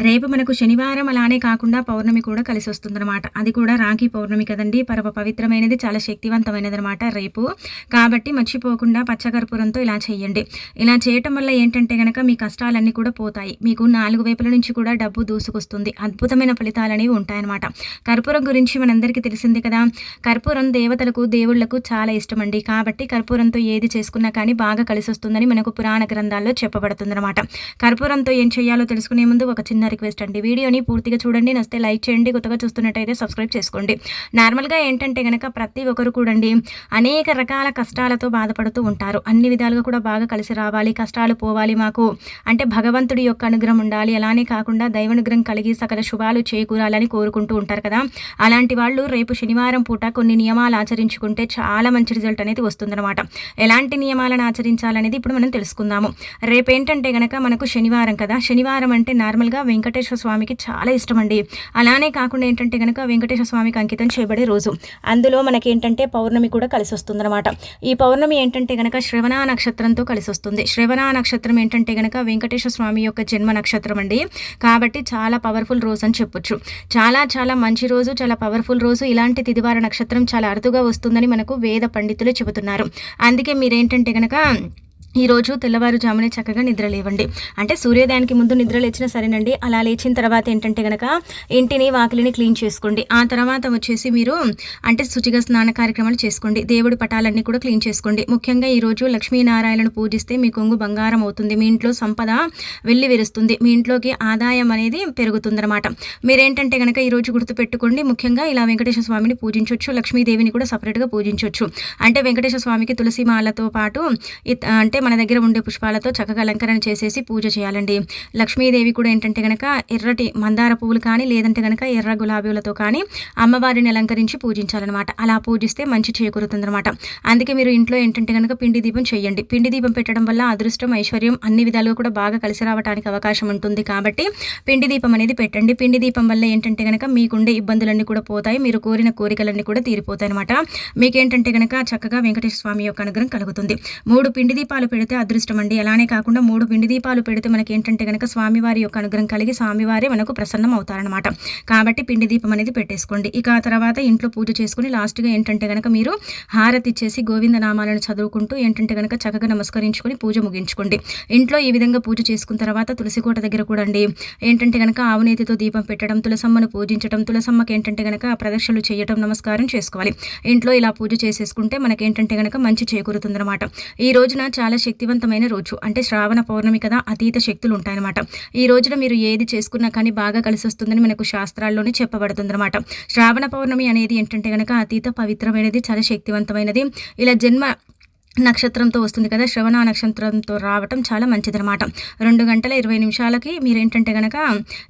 రేపు మనకు శనివారం అలానే కాకుండా పౌర్ణమి కూడా కలిసి వస్తుందన్నమాట. అది కూడా రాఖీ పౌర్ణమి కదండి. పరమ పవిత్రమైనది చాలా శక్తివంతమైనది అనమాట రేపు. కాబట్టి మర్చిపోకుండా పచ్చకర్పూరంతో ఇలా చేయండి. ఇలా చేయటం వల్ల ఏంటంటే కనుక మీ కష్టాలన్నీ కూడా పోతాయి. మీకు నాలుగు వైపుల నుంచి కూడా డబ్బు దూసుకొస్తుంది. అద్భుతమైన ఫలితాలు అనేవి ఉంటాయన్నమాట. కర్పూరం గురించి మనందరికీ తెలిసింది కదా. కర్పూరం దేవతలకు దేవుళ్ళకు చాలా ఇష్టం అండి కాబట్టి కర్పూరంతో ఏది చేసుకున్నా కానీ బాగా కలిసి వస్తుందని మనకు పురాణ గ్రంథాల్లో చెప్పబడుతుందన్నమాట. కర్పూరంతో ఏం చేయాలో తెలుసుకునే ముందు ఒక చిన్న రిక్వెస్ట్ అండి. వీడియోని పూర్తిగా చూడండి. నస్తే లైక్ చేయండి. కొత్తగా చూస్తున్నట్టయితే సబ్స్క్రైబ్ చేసుకోండి. నార్మల్గా ఏంటంటే కనుక ప్రతి ఒక్కరు కూడండి అనేక రకాల కష్టాలతో బాధపడుతూ ఉంటారు. అన్ని విధాలుగా కూడా బాగా కలిసి రావాలి. కష్టాలు పోవాలి మాకు. అంటే భగవంతుడి యొక్క అనుగ్రహం ఉండాలి. అలానే కాకుండా దైవానుగ్రహం కలిగి సకల శుభాలు చేకూరాలని కోరుకుంటూ ఉంటారు కదా. అలాంటి వాళ్ళు రేపు శనివారం పూట కొన్ని నియమాలు ఆచరించుకుంటే చాలా మంచి రిజల్ట్ అనేది వస్తుందన్నమాట. ఎలాంటి నియమాలను ఆచరించాలనేది ఇప్పుడు మనం తెలుసుకుందాము. రేపు ఏంటంటే గనక మనకు శనివారం కదా. శనివారం అంటే నార్మల్గా వెంకటేశ్వర స్వామికి చాలా ఇష్టం అండి అలానే కాకుండా ఏంటంటే కనుక వెంకటేశ్వర స్వామికి అంకితం చేయబడే రోజు. అందులో మనకి ఏంటంటే పౌర్ణమి కూడా కలిసి వస్తుందన్నమాట ఈ పౌర్ణమి ఏంటంటే కనుక శ్రవణ నక్షత్రంతో కలిసి వస్తుంది శ్రవణ నక్షత్రం ఏంటంటే కనుక వెంకటేశ్వర స్వామి యొక్క జన్మ నక్షత్రం అండి. కాబట్టి చాలా పవర్ఫుల్ రోజు అని చెప్పొచ్చు. చాలా చాలా మంచి రోజు చాలా పవర్ఫుల్ రోజు. ఇలాంటి తిదివార నక్షత్రం చాలా అరుదుగా వస్తుందని మనకు వేద పండితులు చెబుతున్నారు. అందుకే మీరేంటంటే కనుక ఈరోజు తెల్లవారుజామునే చక్కగా నిద్ర లేవండి. అంటే సూర్యోదయానికి ముందు నిద్ర లేచినా సరేనండి. అలా లేచిన తర్వాత ఏంటంటే కనుక ఇంటిని వాకిలిని క్లీన్ చేసుకోండి. ఆ తర్వాత వచ్చేసి మీరు అంటే శుచిగా స్నాన కార్యక్రమాలు చేసుకోండి. దేవుడి పటాలన్నీ కూడా క్లీన్ చేసుకోండి. ముఖ్యంగా ఈరోజు లక్ష్మీనారాయణను పూజిస్తే మీ కొంగు బంగారం అవుతుంది. మీ ఇంట్లో సంపద వెళ్ళి విరుస్తుంది. మీ ఇంట్లోకి ఆదాయం అనేది పెరుగుతుందన్నమాట. మీరేంటంటే కనుక ఈరోజు గుర్తుపెట్టుకోండి. ముఖ్యంగా ఇలా వెంకటేశ్వర స్వామిని పూజించవచ్చు లక్ష్మీదేవిని కూడా సపరేట్గా పూజించవచ్చు అంటే వెంకటేశ్వర స్వామికి తులసి మాలతో పాటు అంటే మన దగ్గర ఉండే పుష్పాలతో చక్కగా అలంకరణ చేసేసి పూజ చేయాలండి. లక్ష్మీదేవి కూడా ఏంటంటే కనుక ఎర్రటి మందార పువ్వులు కానీ లేదంటే కనుక ఎర్ర గులాబీలతో కానీ అమ్మవారిని అలంకరించి పూజించాలన్నమాట. అలా పూజిస్తే మంచి చేకూరుతుందన్నమాట. అందుకే మీరు ఇంట్లో ఏంటంటే కనుక పిండి దీపం చేయండి. పిండి దీపం పెట్టడం వల్ల అదృష్టం ఐశ్వర్యం అన్ని విధాలుగా కూడా బాగా కలిసి రావడానికి అవకాశం ఉంటుంది కాబట్టి పిండి దీపం అనేది పెట్టండి. పిండి దీపం వల్ల ఏంటంటే కనుక మీకుండే ఇబ్బందులన్నీ కూడా పోతాయి. మీరు కోరిన కోరికలన్నీ కూడా తీరిపోతాయి అనమాట మీకేంటంటే కనుక చక్కగా వెంకటేశ్వర స్వామి యొక్క అనుగ్రహం కలుగుతుంది. మూడు పిండి దీపాలు పెడితే అదృష్టం అండి అలానే కాకుండా మూడు పిండి దీపాలు పెడితే మనకి ఏంటంటే కనుక స్వామివారి యొక్క అనుగ్రహం కలిగి స్వామివారే మనకు ప్రసన్నం అవుతారనమాట కాబట్టి పిండి దీపం అనేది పెట్టేసుకోండి. ఇక ఆ తర్వాత ఇంట్లో పూజ చేసుకుని లాస్ట్గా ఏంటంటే కనుక మీరు హారతి ఇచ్చేసి గోవింద నామాలను చదువుకుంటూ ఏంటంటే కనుక చక్కగా నమస్కరించుకొని పూజ ముగించుకోండి. ఇంట్లో ఈ విధంగా పూజ చేసుకున్న తర్వాత తులసికోట దగ్గర కూడా అండి ఏంటంటే కనుక ఆవునేతితో దీపం పెట్టడం తులసమ్మను పూజించడం తులసమ్మకి ఏంటంటే కనుక ప్రదక్షిణలు చేయడం నమస్కారం చేసుకోవాలి. ఇంట్లో ఇలా పూజ చేసేసుకుంటే మనకి ఏంటంటే కనుక మంచి చేకూరుతుందన్నమాట. ఈ రోజున చాలా శక్తివంతమైన రోజు. అంటే శ్రావణ పౌర్ణమి కదా అతీత శక్తులు ఉంటాయన్నమాట ఈ రోజున మీరు ఏది చేసుకున్నా కానీ బాగా కలిసి వస్తుందని మనకు శాస్త్రాల్లోనే చెప్పబడుతుందన్నమాట. శ్రావణ పౌర్ణమి అనేది ఏంటంటే కనుక అతీత పవిత్రమైనది చాలా శక్తివంతమైనది. ఇలా జన్మ నక్షత్రంతో వస్తుంది కదా శ్రవణ నక్షత్రంతో రావటం చాలా మంచిదనమాట రెండు గంటల ఇరవై నిమిషాలకి మీరేంటంటే కనుక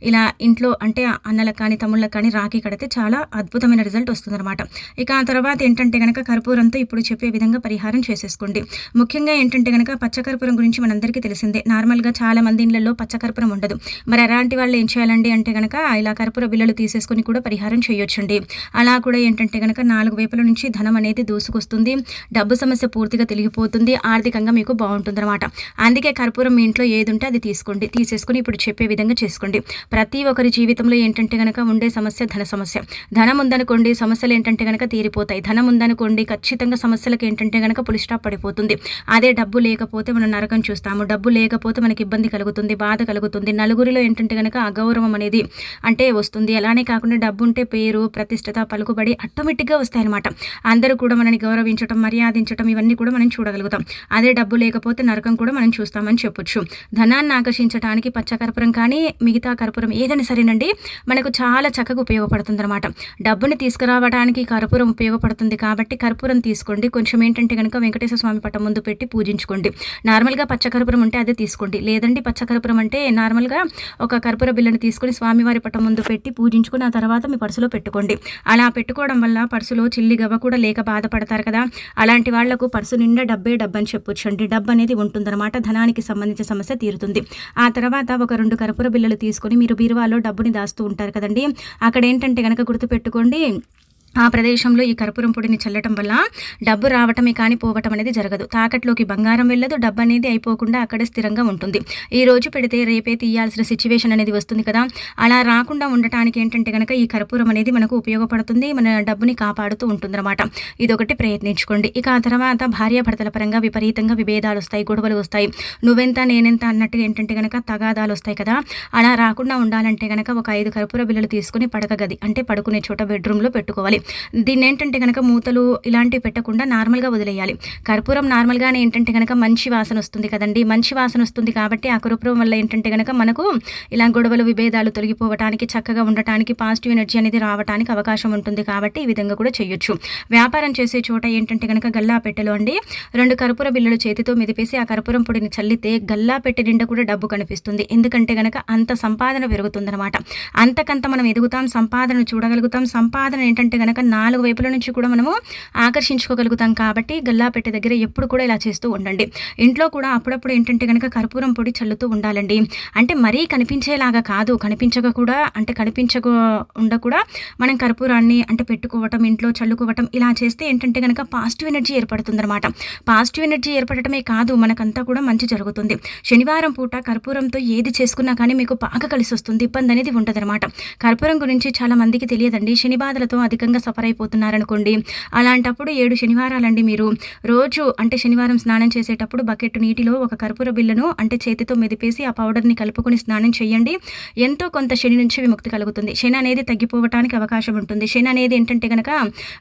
ఇలా ఇంట్లో అంటే అన్నలకు కానీ తమ్ముళ్ళకి కానీ రాఖీ కడితే చాలా అద్భుతమైన రిజల్ట్ వస్తుందన్నమాట. ఇక ఆ తర్వాత ఏంటంటే కనుక కర్పూరంతో ఇప్పుడు చెప్పే విధంగా పరిహారం చేసేసుకోండి. ముఖ్యంగా ఏంటంటే కనుక పచ్చకర్పూరం గురించి మనందరికీ తెలిసిందే. నార్మల్గా చాలా మంది ఇళ్ళలో పచ్చకర్పూరం ఉండదు. మరి అలాంటి వాళ్ళు ఏం చేయాలండి అంటే కనుక ఇలా కర్పూర బిల్లలు తీసేసుకొని కూడా పరిహారం చేయొచ్చండి. అలా కూడా ఏంటంటే కనుక నాలుగు వైపుల నుంచి ధనం అనేది దూసుకొస్తుంది. డబ్బు సమస్య పూర్తిగా తెలిగిపోతుంది. ఆర్థికంగా మీకు బాగుంటుంది అనమాట అందుకే కర్పూరం మీ ఇంట్లో ఏది ఉంటే అది తీసుకోండి. తీసేసుకుని ఇప్పుడు చెప్పే విధంగా చేసుకోండి. ప్రతి ఒక్కరి జీవితంలో ఏంటంటే కనుక ఉండే సమస్య ధన సమస్య. ధనం ఉందనుకోండి సమస్యలు ఏంటంటే కనుక తీరిపోతాయి. ధనం ఉందనుకోండి ఖచ్చితంగా సమస్యలకు ఏంటంటే కనుక పులి స్టాప్ పడిపోతుంది. అదే డబ్బు లేకపోతే మనం నరకం చూస్తాము. డబ్బు లేకపోతే మనకి ఇబ్బంది కలుగుతుంది బాధ కలుగుతుంది. నలుగురిలో ఏంటంటే కనుక అగౌరవం అనేది అంటే వస్తుంది. అలానే కాకుండా డబ్బు ఉంటే పేరు ప్రతిష్టత పలుకుబడి ఆటోమేటిక్గా వస్తాయన్నమాట. అందరూ కూడా మనని గౌరవించడం మర్యాదించడం ఇవన్నీ కూడా మనం చూడగలుగుతాం. అదే డబ్బు లేకపోతే నరకం కూడా మనం చూస్తామని చెప్పొచ్చు. ధనాన్ని ఆకర్షించడానికి పచ్చకర్పూరం కానీ మిగతా కర్పూరం ఏదైనా సరేనండి మనకు చాలా చక్కగా ఉపయోగపడుతుంది అనమాట డబ్బుని తీసుకురావడానికి కర్పూరం ఉపయోగపడుతుంది కాబట్టి కర్పూరం తీసుకోండి. కొంచెం ఏంటంటే కనుక వెంకటేశ్వర స్వామి పట్టం ముందు పెట్టి పూజించుకోండి. నార్మల్గా పచ్చకర్పూరం ఉంటే అదే తీసుకోండి. లేదండి పచ్చకర్పూరం అంటే నార్మల్గా ఒక కర్పూర బిల్లను తీసుకొని స్వామివారి పట్టం ముందు పెట్టి పూజించుకుని ఆ తర్వాత మీ పర్సులో పెట్టుకోండి. అలా పెట్టుకోవడం వల్ల పర్సులో చిల్లి గవ్వ కూడా లేక బాధపడతారు కదా. అలాంటి వాళ్ళకు పర్సు నిండా డబ్బే డబ్బు అని చెప్పొచ్చండి. డబ్బు అనేది ఉంటుందన్నమాట. ధనానికి సంబంధించిన సమస్య తీరుతుంది. ఆ తర్వాత ఒక రెండు కర్పూర బిల్లలు తీసుకొని మీరు బీరువాలో డబ్బుని దాస్తూ ఉంటారు కదండి. అక్కడ ఏంటంటే కనుక గుర్తుపెట్టుకోండి ఆ ప్రదేశంలో ఈ కర్పూరం పొడిని చల్లటం వల్ల డబ్బు రావటమే కానీ పోవటం అనేది జరగదు. తాకట్లోకి బంగారం వెళ్ళదు డబ్బు అనేది అయిపోకుండా అక్కడే స్థిరంగా ఉంటుంది. ఈ రోజు పెడితే రేపే తీయాల్సిన సిచ్యువేషన్ అనేది వస్తుంది కదా. అలా రాకుండా ఉండటానికి ఏంటంటే కనుక ఈ కర్పూరం అనేది మనకు ఉపయోగపడుతుంది మన డబ్బుని కాపాడుతూ ఉంటుందన్నమాట. ఇదొకటి ప్రయత్నించుకోండి. ఇక ఆ తర్వాత భార్యాభర్తల పరంగా విపరీతంగా విభేదాలు వస్తాయి గొడవలు వస్తాయి. నువ్వెంత నేనెంత అన్నట్టుగా ఏంటంటే కనుక తగాదాలు వస్తాయి కదా. అలా రాకుండా ఉండాలంటే కనుక ఒక ఐదు కర్పూర బిల్లలు తీసుకుని పడక గది అంటే పడుకునే చోట బెడ్రూమ్లో పెట్టుకోవాలి. దీన్ని ఏంటంటే కనుక మూతలు ఇలాంటివి పెట్టకుండా నార్మల్గా వదిలేయాలి. కర్పూరం నార్మల్గానే ఏంటంటే కనుక మంచి వాసన వస్తుంది కదండి. మంచి వాసన వస్తుంది కాబట్టి ఆ కర్పూరం వల్ల ఏంటంటే కనుక మనకు ఇలా గొడవలు విభేదాలు తొలగిపోవటానికి చక్కగా ఉండటానికి పాజిటివ్ ఎనర్జీ అనేది రావడానికి అవకాశం ఉంటుంది కాబట్టి ఈ విధంగా కూడా చేయొచ్చు. వ్యాపారం చేసే చోట ఏంటంటే కనుక గల్లా పెట్టెలు అండి. రెండు కర్పూర బిళ్ళలు చేతితో మెదిపేసి ఆ కర్పూరం పొడిని చల్లితే గల్లా పెట్టె నిండా కూడా డబ్బు కనిపిస్తుంది. ఎందుకంటే కనుక అంత సంపాదన పెరుగుతుందన్నమాట. అంతకంత మనం ఎదుగుతాం సంపాదన చూడగలుగుతాం. సంపాదన ఏంటంటే కనుక నాలుగు వైపుల నుంచి కూడా మనము ఆకర్షించుకోగలుగుతాం కాబట్టి గల్లాపెట్టె దగ్గర ఎప్పుడు కూడా ఇలా చేస్తూ ఉండండి. ఇంట్లో కూడా అప్పుడప్పుడు ఏంటంటే కనుక కర్పూరం పొడి చల్లుతూ ఉండాలండి. అంటే మరీ కనిపించేలాగా కాదు. కనిపించక కూడా అంటే కనిపించక ఉండకూడా మనం కర్పూరాన్ని అంటే పెట్టుకోవటం ఇంట్లో చల్లుకోవటం ఇలా చేస్తే ఏంటంటే కనుక పాజిటివ్ ఎనర్జీ ఏర్పడుతుందన్నమాట. పాజిటివ్ ఎనర్జీ ఏర్పడటమే కాదు మనకంతా కూడా మంచి జరుగుతుంది. శనివారం పూట కర్పూరంతో ఏది చేసుకున్నా కానీ మీకు బాగా కలిసి వస్తుంది ఇబ్బంది అనేది ఉంటుందన్నమాట కర్పూరం గురించి చాలా మందికి తెలియదండి. శని బాధలతో అధికంగా సఫర్ అయిపోతున్నారనుకోండి. అలాంటప్పుడు ఏడు శనివారాలండి మీరు. రోజు అంటే శనివారం స్నానం చేసేటప్పుడు బకెట్ నీటిలో ఒక కర్పూర బిళ్ళను అంటే చేతితో మెదిపేసి ఆ పౌడర్ని కలుపుకొని స్నానం చేయండి ఎంతో కొంత శని నుంచి విముక్తి కలుగుతుంది. శని అనేది తగ్గిపోవటానికి అవకాశం ఉంటుంది. శని అనేది ఏంటంటే కనుక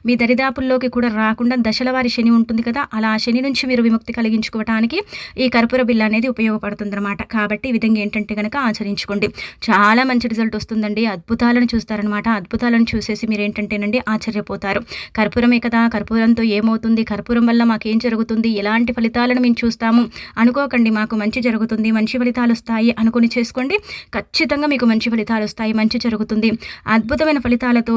మీ దరిదాపుల్లోకి కూడా రాకుండా దశల వారి శని ఉంటుంది కదా అలా ఆ శని నుంచి మీరు విముక్తి కలిగించుకోవటానికి ఈ కర్పూర బిల్ల అనేది ఉపయోగపడుతుంది అనమాట కాబట్టి ఈ విధంగా ఏంటంటే కనుక ఆచరించుకోండి. చాలా మంచి రిజల్ట్ వస్తుందండి. అద్భుతాలను చూస్తారనమాట అద్భుతాలను చూసేసి మీరు ఏంటంటేనండి ఆశ్చర్యపోతారు. కర్పూరమే కదా కర్పూరంతో ఏమవుతుంది? కర్పూరం వల్ల మాకేం జరుగుతుంది? ఎలాంటి ఫలితాలను మేము చూస్తాము? అనుకోకండి మాకు మంచి జరుగుతుంది మంచి ఫలితాలు వస్తాయి అనుకుని చేసుకోండి. ఖచ్చితంగా మీకు మంచి ఫలితాలు వస్తాయి మంచి జరుగుతుంది. అద్భుతమైన ఫలితాలతో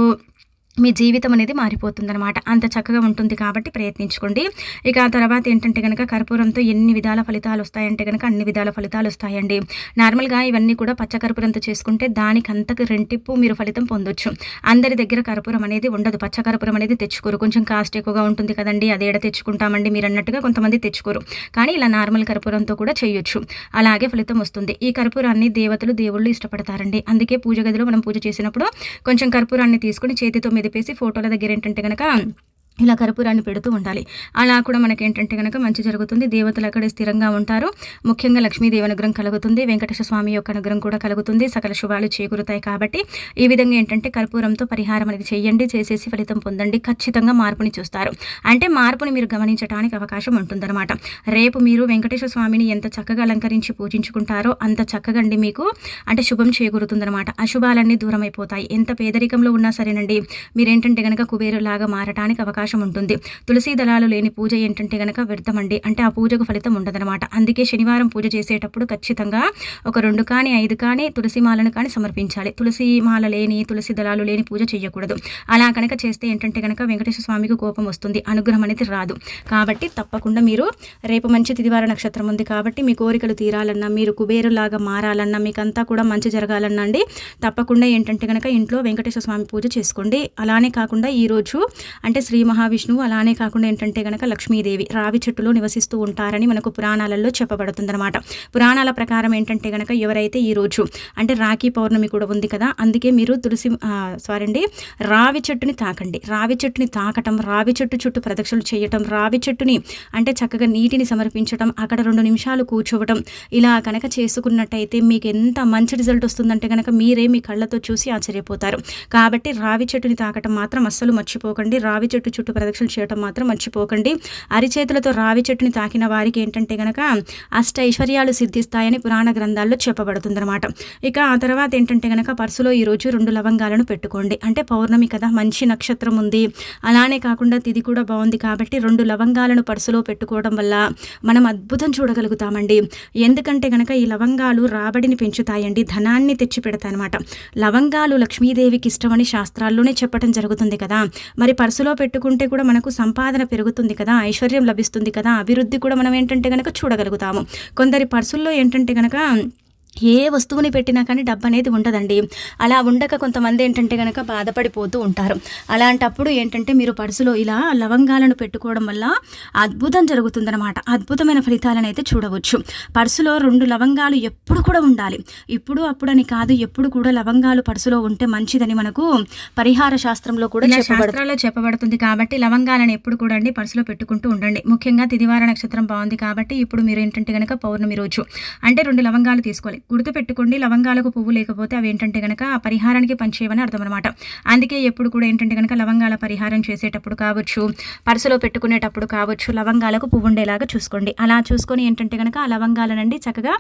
మీ జీవితం అనేది మారిపోతుందనమాట అంత చక్కగా ఉంటుంది కాబట్టి ప్రయత్నించుకోండి. ఇక ఆ తర్వాత ఏంటంటే కనుక కర్పూరంతో ఎన్ని విధాల ఫలితాలు వస్తాయంటే కనుక అన్ని విధాల ఫలితాలు వస్తాయండి. నార్మల్గా ఇవన్నీ కూడా పచ్చ కర్పూరంతో చేసుకుంటే దానికి అంతకు రెంటిప్పు మీరు ఫలితం పొందొచ్చు. అందరి దగ్గర కర్పూరం అనేది ఉండదు. పచ్చ కర్పూరం అనేది తెచ్చుకోరు. కొంచెం కాస్ట్ ఎక్కువగా ఉంటుంది కదండి. అదేడ తెచ్చుకుంటామండి? మీరు అన్నట్టుగా కొంతమంది తెచ్చుకోరు. కానీ ఇలా నార్మల్ కర్పూరంతో కూడా చేయొచ్చు. అలాగే ఫలితం వస్తుంది. ఈ కర్పూరాన్ని దేవతలు దేవుళ్ళు ఇష్టపడతారండి. అందుకే పూజ గదిలో మనం పూజ చేసినప్పుడు కొంచెం కర్పూరాన్ని తీసుకుని చేతితో చెప్పేసి ఫోటోల దగ్గర ఏంటంటే కనుక ఇలా కర్పూరాన్ని పెడుతూ ఉండాలి. అలా కూడా మనకి ఏంటంటే కనుక మంచి జరుగుతుంది. దేవతలు అక్కడ స్థిరంగా ఉంటారు. ముఖ్యంగా లక్ష్మీదేవి అనుగ్రహం కలుగుతుంది. వెంకటేశ్వర స్వామి యొక్క అనుగ్రహం కూడా కలుగుతుంది. సకల శుభాలు చేకూరుతాయి కాబట్టి ఈ విధంగా ఏంటంటే కర్పూరంతో పరిహారం అనేది చేయండి. చేసేసి ఫలితం పొందండి. ఖచ్చితంగా మార్పుని చూస్తారు. అంటే మార్పుని మీరు గమనించడానికి అవకాశం ఉంటుందన్నమాట. రేపు మీరు వెంకటేశ్వర స్వామిని ఎంత చక్కగా అలంకరించి పూజించుకుంటారో అంత చక్కగా అండి మీకు అంటే శుభం చేకూరుతుందన్నమాట. అశుభాలన్నీ దూరం అయిపోతాయి ఎంత పేదరికంలో ఉన్నా సరేనండి. మీరేంటంటే కనుక కుబేరులాగా మారటానికి అవకాశం అవకాశం ఉంటుంది. తులసి దళాలు లేని పూజ ఏంటంటే గనక వ్యర్థమండి. అంటే ఆ పూజకు ఫలితం ఉండదనమాట అందుకే శనివారం పూజ చేసేటప్పుడు ఖచ్చితంగా ఒక రెండు కానీ ఐదు కానీ తులసి మాలను కానీ సమర్పించాలి. తులసి మాల లేని తులసి దళాలు లేని పూజ చేయకూడదు అలా కనుక చేస్తే ఏంటంటే కనుక వెంకటేశ్వర స్వామికి కోపం వస్తుంది. అనుగ్రహం అనేది రాదు. కాబట్టి తప్పకుండా మీరు రేపు మంచి తిదివార నక్షత్రం ఉంది కాబట్టి మీ కోరికలు తీరాలన్నా మీరు కుబేరులాగా మారాలన్నా మీకంతా కూడా మంచి జరగాలన్నా అండి. తప్పకుండా ఏంటంటే కనుక ఇంట్లో వెంకటేశ్వర స్వామి పూజ చేసుకోండి. అలానే కాకుండా ఈరోజు అంటే శ్రీ మహా మహావిష్ణువు అలానే కాకుండా ఏంటంటే కనుక లక్ష్మీదేవి రావి చెట్టులో నివసిస్తూ ఉంటారని మనకు పురాణాలలో చెప్పబడుతుందన్నమాట. పురాణాల ప్రకారం ఏంటంటే కనుక ఎవరైతే ఈరోజు అంటే రాఖీ పౌర్ణమి కూడా ఉంది కదా అందుకే మీరు తులసి సారీ అండి రావి చెట్టుని తాకండి. రావి చెట్టుని తాకటం రావి చెట్టు చుట్టూ ప్రదక్షిణలు చేయటం రావి చెట్టుని అంటే చక్కగా నీటిని సమర్పించటం అక్కడ రెండు నిమిషాలు కూర్చోవటం ఇలా కనుక చేసుకున్నట్టయితే మీకు ఎంత మంచి రిజల్ట్ వస్తుందంటే కనుక మీరే మీ కళ్ళతో చూసి ఆశ్చర్యపోతారు. కాబట్టి రావి చెట్టుని తాకటం మాత్రం అస్సలు మర్చిపోకండి. రావి చెట్టు చుట్టూ ప్రదక్షిణ చేయటం మాత్రం మర్చిపోకండి. అరిచేతులతో రావి చెట్టుని తాకిన వారికి ఏంటంటే గనక అష్ట ఐశ్వర్యాలు సిద్ధిస్తాయని పురాణ గ్రంథాల్లో చెప్పబడుతుందన్నమాట. ఇక ఆ తర్వాత ఏంటంటే గనక పర్సులో ఈరోజు రెండు లవంగాలను పెట్టుకోండి. అంటే పౌర్ణమి కదా మంచి నక్షత్రం ఉంది. అలానే కాకుండా తిది కూడా బాగుంది కాబట్టి రెండు లవంగాలను పర్సులో పెట్టుకోవడం వల్ల మనం అద్భుతం చూడగలుగుతామండి. ఎందుకంటే గనక ఈ లవంగాలు రాబడిని పెంచుతాయండి ధనాన్ని తెచ్చి పెడతాయన్నమాట. లవంగాలు లక్ష్మీదేవికి ఇష్టమని శాస్త్రాల్లోనే చెప్పడం జరుగుతుంది కదా. మరి పర్సులో పెట్టుకు పెట్టుకుంటే కూడా మనకు సంపాదన పెరుగుతుంది కదా ఐశ్వర్యం లభిస్తుంది కదా అభివృద్ధి కూడా మనం ఏంటంటే కనుక చూడగలుగుతాము. కొందరి పర్సుల్లో ఏంటంటే కనుక ఏ వస్తువుని పెట్టినా కానీ డబ్బు అనేది ఉండదండి. అలా ఉండక కొంతమంది ఏంటంటే కనుక బాధపడిపోతూ ఉంటారు. అలాంటప్పుడు ఏంటంటే మీరు పర్సులో ఇలా లవంగాలను పెట్టుకోవడం వల్ల అద్భుతం జరుగుతుందనమాట అద్భుతమైన ఫలితాలను అయితే చూడవచ్చు. పర్సులో రెండు లవంగాలు ఎప్పుడు కూడా ఉండాలి. ఇప్పుడు అప్పుడని కాదు ఎప్పుడు కూడా లవంగాలు పర్సులో ఉంటే మంచిదని మనకు పరిహార శాస్త్రంలో కూడా శాస్త్రాల్లో చెప్పబడుతుంది కాబట్టి లవంగాలను ఎప్పుడు కూడా అండి పర్సులో పెట్టుకుంటూ ఉండండి. ముఖ్యంగా తిదివార నక్షత్రం బాగుంది కాబట్టి ఇప్పుడు మీరు ఏంటంటే కనుక పౌర్ణమి రోజు. అంటే రెండు లవంగాలు తీసుకోవాలి. గుర్తుపెట్టుకోండి లవంగాలకు పువ్వు లేకపోతే అవి ఏంటంటే కనుక ఆ పరిహారానికి పనిచేయమని అర్థం అనమాట అందుకే ఎప్పుడు కూడా ఏంటంటే కనుక లవంగాల పరిహారం చేసేటప్పుడు కావచ్చు పర్సులో పెట్టుకునేటప్పుడు కావచ్చు లవంగాలకు పువ్వు ఉండేలాగా చూసుకోండి. అలా చూసుకొని ఏంటంటే కనుక ఆ లవంగాలనండి చక్కగా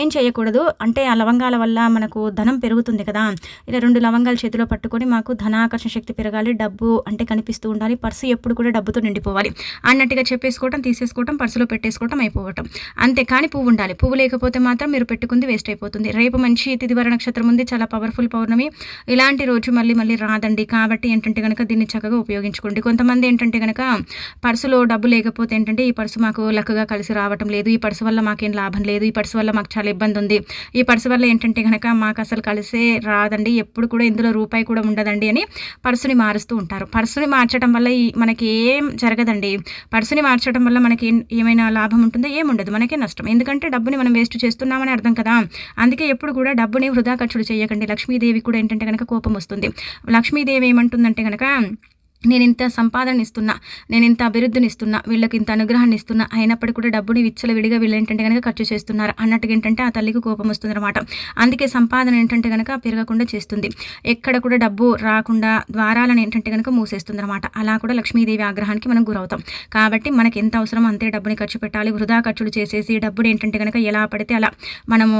ఏం చేయకూడదు. అంటే ఆ లవంగాల వల్ల మనకు ధనం పెరుగుతుంది కదా. ఇలా రెండు లవంగాలు చేతిలో పట్టుకొని మాకు ధనాకర్షణ శక్తి పెరగాలి డబ్బు అంటే కనిపిస్తూ ఉండాలి పర్సు ఎప్పుడు కూడా డబ్బుతో నిండిపోవాలి. అన్నట్టుగా చెప్పేసుకోవటం తీసేసుకోవటం పర్సులో పెట్టేసుకోవటం అయిపోవటం. అంతే కానీ పువ్వు ఉండాలి పువ్వు లేకపోతే మాత్రం మీరు పెట్టుకుంది వేస్ట్. అయిపోతుంది. రేపు మంచి తిదివర నక్షత్రం ఉంది. చాలా పవర్ఫుల్ పౌర్ణమి. ఇలాంటి రోజు మళ్ళీ మళ్ళీ రాదండి. కాబట్టి ఏంటంటే కనుక దీన్ని చక్కగా ఉపయోగించుకోండి. కొంతమంది ఏంటంటే కనుక పర్సులో డబ్బు లేకపోతే ఏంటంటే ఈ పర్సు మాకు లక్కగా కలిసి రావటం లేదు. ఈ పర్సు వల్ల మాకేం లాభం లేదు. ఈ పర్సు వల్ల మాకు చాలా ఇబ్బంది ఉంది. ఈ పర్సు వల్ల ఏంటంటే కనుక మాకు అసలు కలిసే రాదండి. ఎప్పుడు కూడా ఇందులో రూపాయి కూడా ఉండదండి అని పర్సుని మారుస్తూ ఉంటారు. పర్సుని మార్చడం వల్ల మనకి ఏం జరగదండి. పర్సుని మార్చడం వల్ల మనకి ఏమైనా లాభం ఉంటుందో ఏముండదు మనకే నష్టం. ఎందుకంటే డబ్బుని మనం వేస్ట్ చేస్తున్నామని అర్థం కదా. అందుకే ఎప్పుడు కూడా డబ్బుని వృధా ఖర్చులు చేయకండి. లక్ష్మీదేవి కూడా ఏంటంటే కనుక కోపం వస్తుంది. లక్ష్మీదేవి ఏమంటుందంటే కనుక నేను ఇంత సంపాదన ఇస్తున్నా నేను ఇంత అభివృద్ధిని ఇస్తున్నా వీళ్ళకి ఇంత అనుగ్రహాన్ని ఇస్తున్నా అయినప్పటికీ కూడా డబ్బుని విచ్చల విడిగా వీళ్ళు ఏంటంటే కనుక ఖర్చు చేస్తున్నారు. అన్నట్టుగా ఏంటంటే ఆ తల్లికి కోపం వస్తుంది అనమాట అందుకే సంపాదన ఏంటంటే కనుక పెరగకుండా చేస్తుంది. ఎక్కడ కూడా డబ్బు రాకుండా ద్వారాలను ఏంటంటే కనుక మూసేస్తుంది అనమాట అలా కూడా లక్ష్మీదేవి ఆగ్రహానికి మనం గురవుతాం. కాబట్టి మనకి ఎంత అవసరం అంతే డబ్బుని ఖర్చు పెట్టాలి. వృధా ఖర్చులు చేసేసి డబ్బుని ఏంటంటే కనుక ఎలా పడితే అలా మనము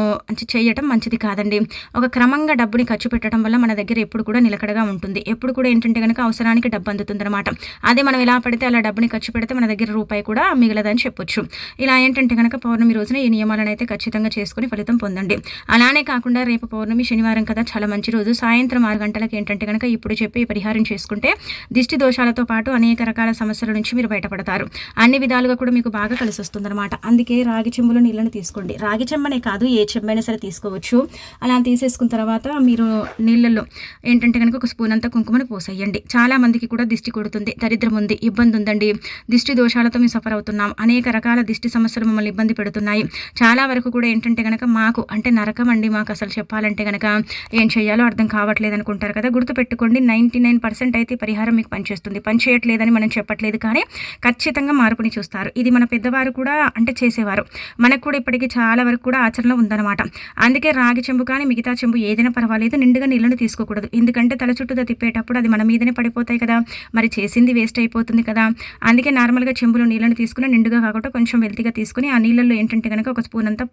చేయటం మంచిది కాదండి. ఒక క్రమంగా డబ్బుని ఖర్చు పెట్టడం వల్ల మన దగ్గర ఎప్పుడు కూడా నిలకడగా ఉంటుంది. ఎప్పుడు కూడా ఏంటంటే కనుక అవసరానికి డబ్బు అనమాట అదే మనం ఎలా పడితే అలా డబ్బుని ఖర్చు పెడితే మన దగ్గర రూపాయి కూడా మిగలదని చెప్పొచ్చు. ఇలా ఏంటంటే కనుక పౌర్ణమి రోజున ఈ నియమాలను అయితే ఖచ్చితంగా చేసుకుని ఫలితం పొందండి. అలానే కాకుండా రేపు పౌర్ణమి శనివారం కదా చాలా మంచి రోజు. సాయంత్రం ఆరు గంటలకు ఏంటంటే కనుక ఇప్పుడు చెప్పి పరిహారం చేసుకుంటే దిష్టి దోషాలతో పాటు అనేక రకాల సమస్యల నుంచి మీరు బయటపడతారు. అన్ని విధాలుగా కూడా మీకు బాగా కలిసి వస్తుందన్నమాట. అందుకే రాగి చెంబులో నీళ్ళని తీసుకోండి. రాగి చెంబనే కాదు ఏ చెంబైనా సరే తీసుకోవచ్చు. అలా తీసేసుకున్న తర్వాత మీరు నీళ్ళల్లో ఏంటంటే కనుక ఒక స్పూన్ అంతా కుంకుమను పోసేయండి. చాలా మందికి కూడా దిష్టి కొడుతుంది. దరిద్రం ఉంది. ఇబ్బంది ఉందండి. దిష్టి దోషాలతో మేము సఫర్ అవుతున్నాం. అనేక రకాల దిష్టి సమస్యలు మమ్మల్ని ఇబ్బంది పెడుతున్నాయి. చాలా వరకు కూడా ఏంటంటే కనుక మాకు అంటే నరకం అండి మాకు అసలు చెప్పాలంటే కనుక ఏం చేయాలో అర్థం కావట్లేదు అనుకుంటారు కదా. గుర్తుపెట్టుకోండి నైంటీ నైన్ పర్సెంట్ అయితే పరిహారం మీకు పనిచేస్తుంది. పనిచేయట్లేదని మనం చెప్పట్లేదు కానీ ఖచ్చితంగా మార్పుని చూస్తారు. ఇది మన పెద్దవారు కూడా అంటే చేసేవారు. మనకు కూడా ఇప్పటికీ చాలా వరకు కూడా ఆచరణలో ఉందన్నమాట. అందుకే రాగి చెంబు కానీ మిగతా చెంబు ఏదైనా పర్వాలేదు. నిండుగా నీళ్ళని తీసుకోకూడదు. ఎందుకంటే తల చుట్టూ తిప్పేటప్పుడు అది మన మీదనే పడిపోతాయి కదా. మరి చేసింది వేస్ట్ అయిపోతుంది కదా. అందుకే నార్మల్గా చెంబులో నీళ్ళని తీసుకుని నిండుగా కాకుండా కొంచెం వెల్తిగా తీసుకుని ఆ నీళ్ళల్లో ఏంటంటే కనుక ఒక స్పూన్ అంతా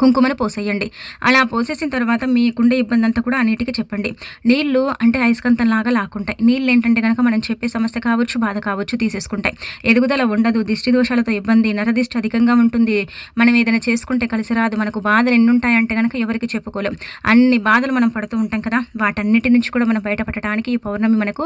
కుంకుమను పోసేయండి. అలా పోసేసిన తర్వాత మీకుండే ఇబ్బంది అంతా కూడా అన్నిటికీ చెప్పండి. నీళ్ళు అంటే అయస్కంతంలాగా లాక్కుంటాయి. నీళ్ళు ఏంటంటే కనుక మనం చెప్పే సమస్య కావచ్చు బాధ కావచ్చు తీసేసుకుంటాయి. ఎదుగుదల ఉండదు దిష్టి దోషాలతో ఇబ్బంది నరదిష్టి అధికంగా ఉంటుంది. మనం ఏదైనా చేసుకుంటే కలిసి రాదు. మనకు బాధలు ఎన్నుంటాయంటే కనుక ఎవరికి చెప్పుకోలేం. అన్ని బాధలు మనం పడుతూ ఉంటాం కదా వాటన్నిటి నుంచి కూడా మనం బయటపడటానికి ఈ పౌర్ణమి మనకు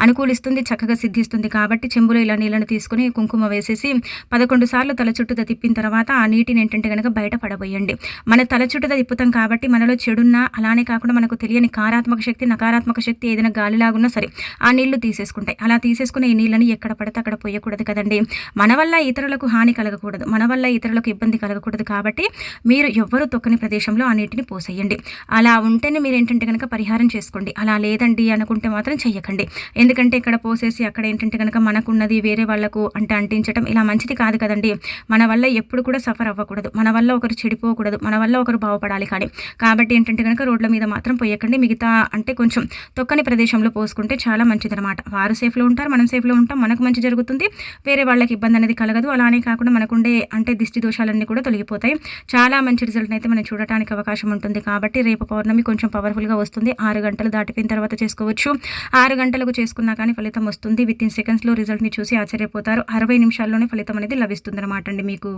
అనుకూలిస్తుంది చక్కగా సిద్ధిస్తుంది. కాబట్టి చెంబులో ఇలా నీళ్ళను తీసుకుని కుంకుమ వేసేసి పదకొండు సార్లు తల చుట్టూ తిప్పిన తర్వాత ఆ నీటిని ఏంటంటే కనుక బయటపడబోయండి ఉంటుంది మన తల చుట్టూ తిప్పుతాం కాబట్టి మనలో చెడున్నా అలానే కాకుండా మనకు తెలియని కారాత్మక శక్తి నకారాత్మక శక్తి ఏదైనా గాలిలాగున్నా సరే ఆ నీళ్ళు తీసేసుకుంటాయి. అలా తీసేసుకునే ఈ నీళ్ళని ఎక్కడ పడితే అక్కడ పోయకూడదు కదండి. మన వల్ల ఇతరులకు హాని కలగకూడదు. మన వల్ల ఇతరులకు ఇబ్బంది కలగకూడదు కాబట్టి మీరు ఎవ్వరు తొక్కని ప్రదేశంలో ఆ నీటిని పోసేయండి. అలా ఉంటేనే మీరు ఏంటంటే కనుక పరిహారం చేసుకోండి. అలా లేదండి అనుకుంటే మాత్రం చెయ్యకండి. ఎందుకంటే ఇక్కడ పోసేసి అక్కడ ఏంటంటే కనుక మనకున్నది వేరే వాళ్ళకు అంటే అంటించడం ఇలా మంచిది కాదు కదండి. మన వల్ల ఎప్పుడు కూడా సఫర్ అవ్వకూడదు. మన వల్ల ఒకరు చెడిపో చేయకూడదు మన వల్ల ఒకరు బాగుపడాలి కానీ. కాబట్టి ఏంటంటే కనుక రోడ్ల మీద మాత్రం పోయకండి. మిగతా అంటే కొంచెం తొక్కని ప్రదేశంలో పోసుకుంటే చాలా మంచిదనమాట వారు సేఫ్లో ఉంటారు మనం సేఫ్లో ఉంటాం. మనకు మంచి జరుగుతుంది. వేరే వాళ్ళకి ఇబ్బంది అనేది కలగదు. అలానే కాకుండా మనకుండే అంటే దిష్టి దోషాలన్నీ కూడా తొలగిపోతాయి. చాలా మంచి రిజల్ట్ అయితే మనం చూడటానికి అవకాశం ఉంటుంది. కాబట్టి రేపు పౌర్ణమి కొంచెం పవర్ఫుల్గా వస్తుంది. ఆరు గంటలు దాటిపోయిన తర్వాత చేసుకోవచ్చు. ఆరు గంటలకు చేసుకున్నా కానీ ఫలితం వస్తుంది. విత్ ఇన్ సెకండ్స్లో రిజల్ట్ని చూసి ఆశ్చర్యపోతారు. అరవై నిమిషాల్లోనే ఫలితం అనేది లభిస్తుంది అనమాట అండి మీకు.